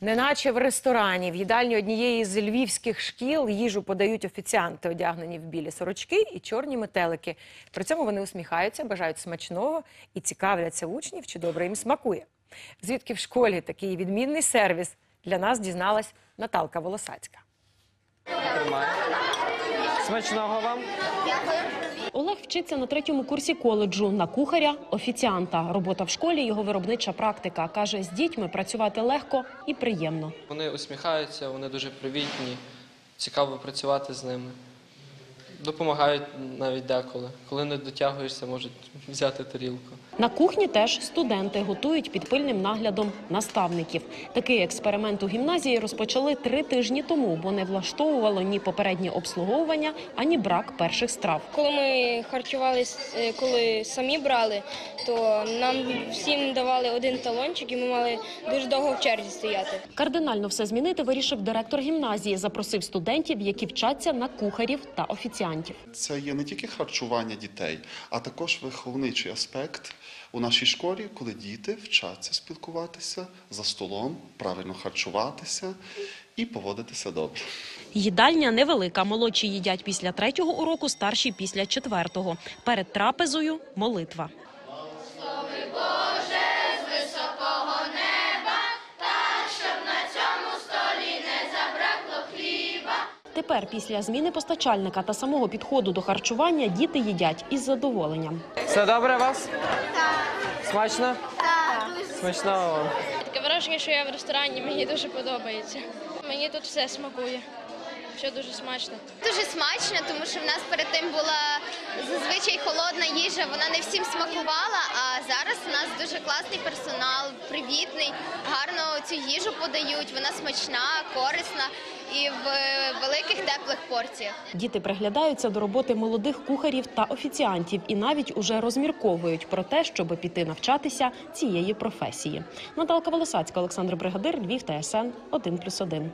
Неначе в ресторані, в їдальні однієї з львівських шкіл їжу подають офіціанти, одягнені в білі сорочки і чорні метелики. При цьому вони усміхаються, бажають смачного і цікавляться учнів, чи добре їм смакує. Звідки в школі такий відмінний сервіс для нас дізналась Наталка Волосацька. Смачного вам. Олег вчиться на третьому курсі коледжу на кухаря, офіціанта. Робота в школі його виробнича практика. Каже, з дітьми працювати легко і приємно. Вони усміхаються, вони дуже привітні, цікаво працювати з ними. Допомагають навіть деколи. Коли не дотягуєшся, можуть взяти тарілку. На кухні теж студенти готують під пильним наглядом наставників. Такий експеримент у гімназії розпочали три тижні тому, бо не влаштовувало ні попереднє обслуговування, ані брак перших страв. Коли ми харчувались, е, коли самі брали, то нам всім давали один талончик, і ми мали дуже довго в черзі стояти. Кардинально все змінити вирішив директор гімназії. Запросив студентів, які вчаться на кухарів та офіціантів. Це є не тільки харчування дітей, а також виховничий аспект у нашій школі, коли діти вчаться спілкуватися за столом, правильно харчуватися і поводитися добре. Їдальня невелика. Молодші їдять після третього уроку, старші після четвертого. Перед трапезою молитва. Тепер, після зміни постачальника та самого підходу до харчування, діти їдять із задоволенням. Все добре у вас? Так. Смачно? Так. Смачного вам. Таке враження, що я в ресторані, мені дуже подобається. Мені тут все смакує. Все дуже смачно. Дуже смачно, тому що в нас перед тим була зазвичай холодна їжа, вона не всім смакувала. А зараз у нас дуже класний персонал, привітний, гарно цю їжу подають. Вона смачна, корисна і в великих теплих порціях. Діти приглядаються до роботи молодих кухарів та офіціантів і навіть уже розмірковують про те, щоб піти навчатися цієї професії. Наталка Волосацька, Олександр Бригадир, Львів, ТСН 1+,1.